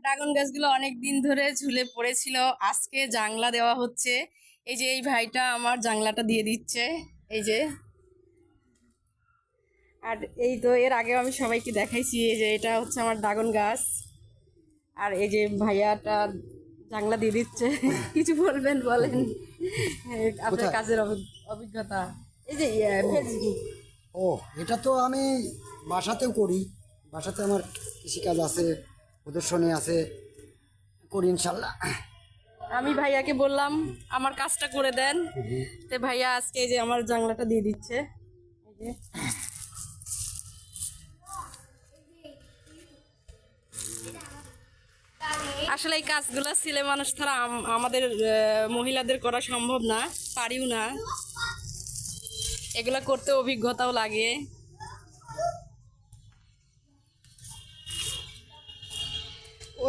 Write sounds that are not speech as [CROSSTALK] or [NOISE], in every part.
Dragon গাছগুলো অনেক দিন ধরে ঝুলে পড়েছিল। আজকে জাংলা দেওয়া হচ্ছে। এই যে এই ভাইটা আমার জাংলাটা দিয়ে দিচ্ছে। এই যে। আর এই তো এর আগে আমি সবাইকে দেখাইছি এই যে এটা হচ্ছে আমার ড্রাগন গাছ। আর এই যে ভাইয়াটা জাংলা দিয়ে দিচ্ছে। [LAUGHS] কিছু বলবেন বলেন। আপনার কাজের অভিজ্ঞতা। এই যে ইয়ে, ফেসবুক। ও এটা তো আমি বাসাতেও করি। বাসাতে আমার কৃষিকাজ আছে। প্রদর্শনী আছে, করি ইনশাল্লাহ। আমি ভাইয়াকে বললাম, আমার কাজটা করে দেন। তো ভাইয়া আজকে এই যে আমার জাংলাটা দিয়ে দিচ্ছে। আসলে এই কাজগুলো ছেলে মানুষ ছাড়া আমাদের মহিলাদের করা সম্ভব না, পারিও না। এগুলো করতে অভিজ্ঞতাও লাগে।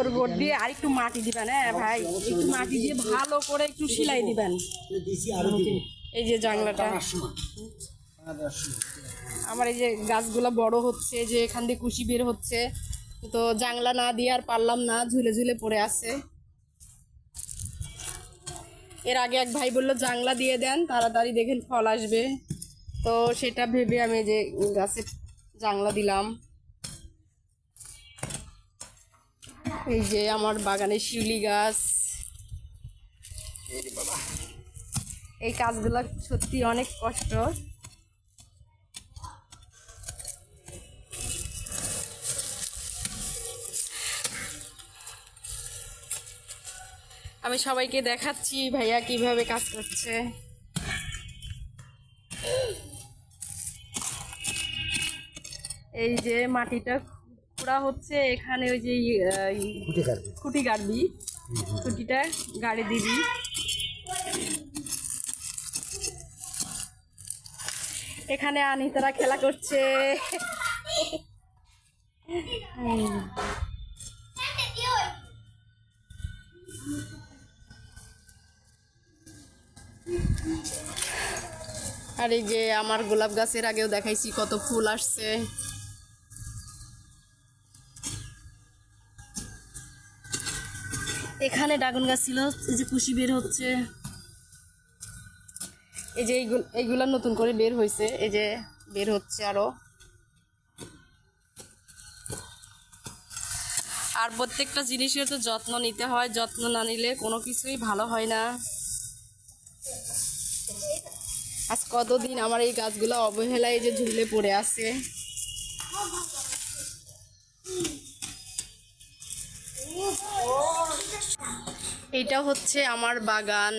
ওর বোর্ড দিয়ে আর একটু মাটি দিবেন হ্যাঁ ভাই? একটু মাটি দিয়ে ভালো করে একটু সেলাই দিবেন। এই যে সময়। আমার এই যে গাছগুলো বড় হচ্ছে, যে এখান দিয়ে কুশি বের হচ্ছে, তো জাংলা না দিয়ে আর পারলাম না, ঝুলে ঝুলে পড়ে আছে। এর আগে এক ভাই বলল জাংলা দিয়ে দেন, তাড়াতাড়ি দেখেন ফল আসবে। তো সেটা ভেবে আমি যে গাছে জাংলা দিলাম। এই যে আমার বাগানে শিউলি গাছ। এই কাজগুলো সত্যি অনেক কষ্ট। আমি সবাইকে দেখাচ্ছি ভাইয়া কীভাবে কাজ করছে। এই যে মাটিটা খুঁড়া হচ্ছে এখানে ওই যে খুঁটে গাড়বি খুঁটিটা গাড়ি দিবি। এখানে আনিতারা খেলা করছে। আর এই যে আমার গোলাপ গাছের আগেও দেখাইছি কত ফুল আসছে। এখানে ড্রাগন গাছ ছিল, এই যে কুশি বের হচ্ছে। এই যে এইগুলো নতুন করে বের হয়েছে এই যে বের হচ্ছে আরও। আর প্রত্যেকটা জিনিসের তো যত্ন নিতে হয়, যত্ন না নিলে কোনো কিছুই ভালো হয় না। আজ কতদিন আমার এই গাছগুলো অবহেলায় যে ঝুলে পড়ে আছে। এইটা হচ্ছে আমার বাগান।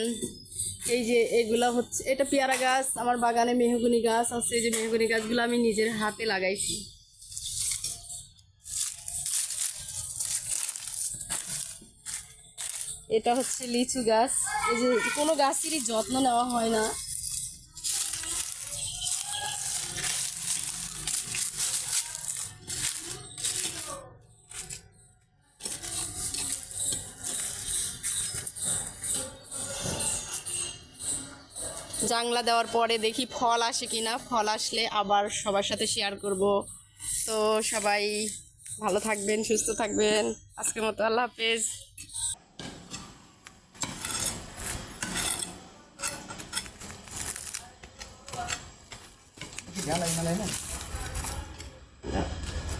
এই যে এগুলা হচ্ছে এটা পেয়ারা গাছ, আমার বাগানে মেহগুনি গাছ আছে, এই যে মেহগুনি গাছগুলো আমি নিজের হাতে লাগাইছি। এটা হচ্ছে লিচু গাছ। এই যে কোনো গাছেরই যত্ন নেওয়া হয় না। জাংলা দেওয়ার পরে দেখি ফল আসে কিনা। ফল আসলে আবার সবার সাথে শেয়ার করব। তো সবাই ভালো থাকবেন সুস্থ থাকবেন। আজকের মতো আল্লাহ হাফেজ। না?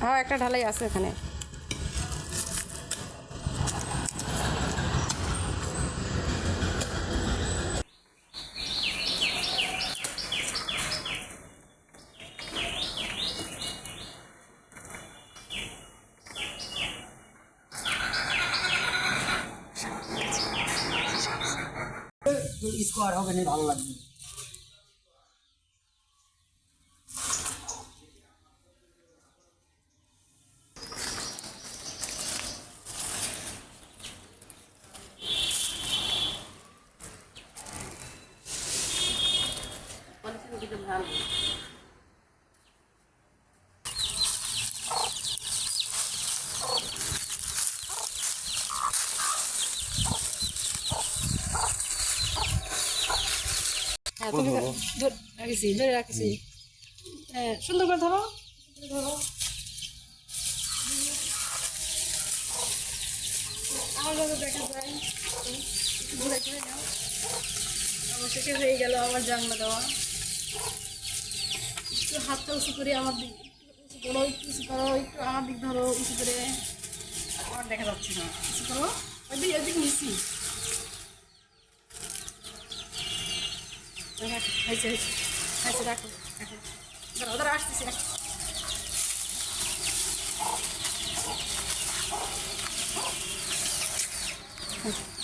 হ্যাঁ একটা ঢালাই আছে এখানে। স্কোয়ার হবে না ভালো লাগবে হ্যাঁ তুমি ধর- ধরে রাখিছি হ্যাঁ সুন্দর করে ধরো। ধরো আমার দেখা যায় একটু ঘুরে ঘুরে নাও অবশেষে হয়ে গেল আমার জানলা দেওয়া। একটু হাতটা উঁচু করে আমার দিক উঁচু করো একটু উঁচু করো একটু আমার দিক ধরো উঁচু করে। আমার দেখা যাচ্ছে না। উঁচু করো। ওই দিক ওই দিক নিচ্ছি হয়েছে হয়েছে হয়েছে রাখো রাখো দাঁড়া আসতেছি হুম।